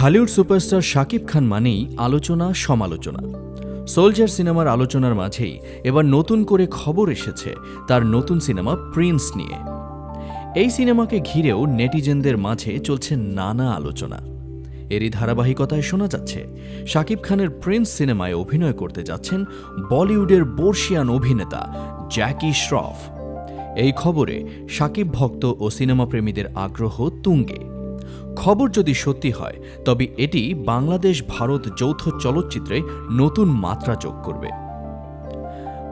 Dhallywood superstar Shakib Khan মানেই আলোচনা, সমালোচনা। সোলজার সিনেমার আলোচনার মাঝেই এবার নতুন করে খবর এসেছে তার নতুন সিনেমা প্রিন্স নিয়ে। এই সিনেমাকে ঘিরেও নেটিজেনদের মাঝে চলছে নানা আলোচনা। এরই ধারাবাহিকতায় শোনা যাচ্ছে শাকিব খানের প্রিন্স সিনেমায় অভিনয় করতে যাচ্ছেন বলিউডের বর্ষিয়ান অভিনেতা জ্যাকি শ্রফ এই খবরে শাকিব ভক্ত ও সিনেমাপ্রেমীদের আগ্রহ তুঙ্গে। খবর যদি সত্যি হয়, তবে এটি বাংলাদেশ ভারত যৌথ চলচ্চিত্রে নতুন মাত্রা যোগ করবে।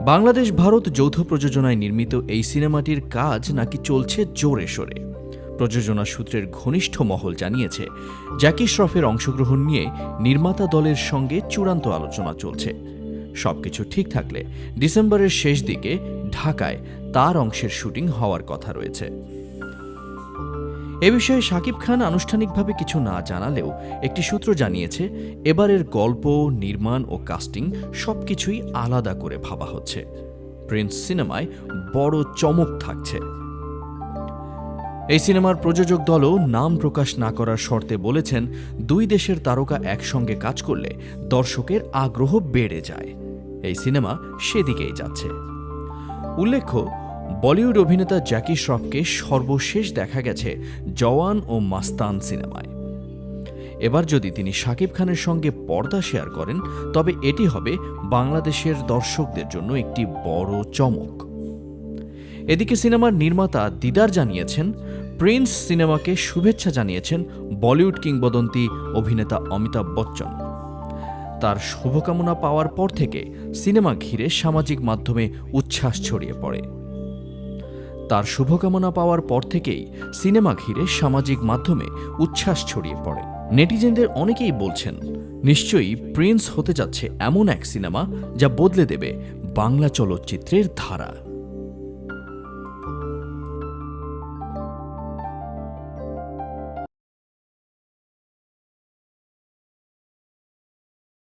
বাংলাদেশ ভারত যৌথ প্রযোজনায় নির্মিত এই সিনেমাটির কাজ নাকি চলছে জোরে সোরে। প্রযোজনা সূত্রের ঘনিষ্ঠ মহল জানিয়েছে, জ্যাকি শ্রফের অংশগ্রহণ নিয়ে নির্মাতা দলের সঙ্গে চূড়ান্ত আলোচনা চলছে। সবকিছু ঠিক থাকলে ডিসেম্বরের শেষ দিকে ঢাকায় তার অংশের শুটিং হওয়ার কথা রয়েছে। এ বিষয়ে শাকিব খান আনুষ্ঠানিকভাবে কিছু না জানালেও একটি সূত্র জানিয়েছে, এবারের গল্প, নির্মাণ ও কাস্টিং সবকিছুই আলাদা করে ভাবা হচ্ছে। প্রিন্স সিনেমায় বড় চমক থাকছে। এই সিনেমার প্রযোজক দলও নাম প্রকাশ না করার শর্তে বলেছেন, দুই দেশের তারকা একসঙ্গে কাজ করলে দর্শকের আগ্রহ বেড়ে যায়। এই সিনেমা সেদিকেই যাচ্ছে। উল্লেখ্য বলিউড অভিনেতা জ্যাকি শ্রফকে সর্বশেষ দেখা গেছে জওয়ান ও মাস্তান সিনেমায়। এবার যদি তিনি শাকিব খানের সঙ্গে পর্দা শেয়ার করেন, তবে এটি হবে বাংলাদেশের দর্শকদের জন্য একটি বড় চমক। এদিকে সিনেমার নির্মাতা দিদার জানিয়েছেন, প্রিন্স সিনেমাকে শুভেচ্ছা জানিয়েছেন বলিউড কিংবদন্তি অভিনেতা অমিতাভ বচ্চন। তার শুভকামনা পাওয়ার পর থেকে সিনেমা ঘিরে সামাজিক মাধ্যমে উচ্ছ্বাস ছড়িয়ে পড়ে। তার শুভকামনা পাওয়ার পর থেকেই সিনেমা ঘিরে সামাজিক মাধ্যমে উচ্ছ্বাস ছড়িয়ে পড়ে। নেটিজেনদের অনেকেই বলছেন, নিশ্চয়ই প্রিন্স হতে যাচ্ছে এমন এক সিনেমা যা বদলে দেবে বাংলা চলচ্চিত্রের ধারা।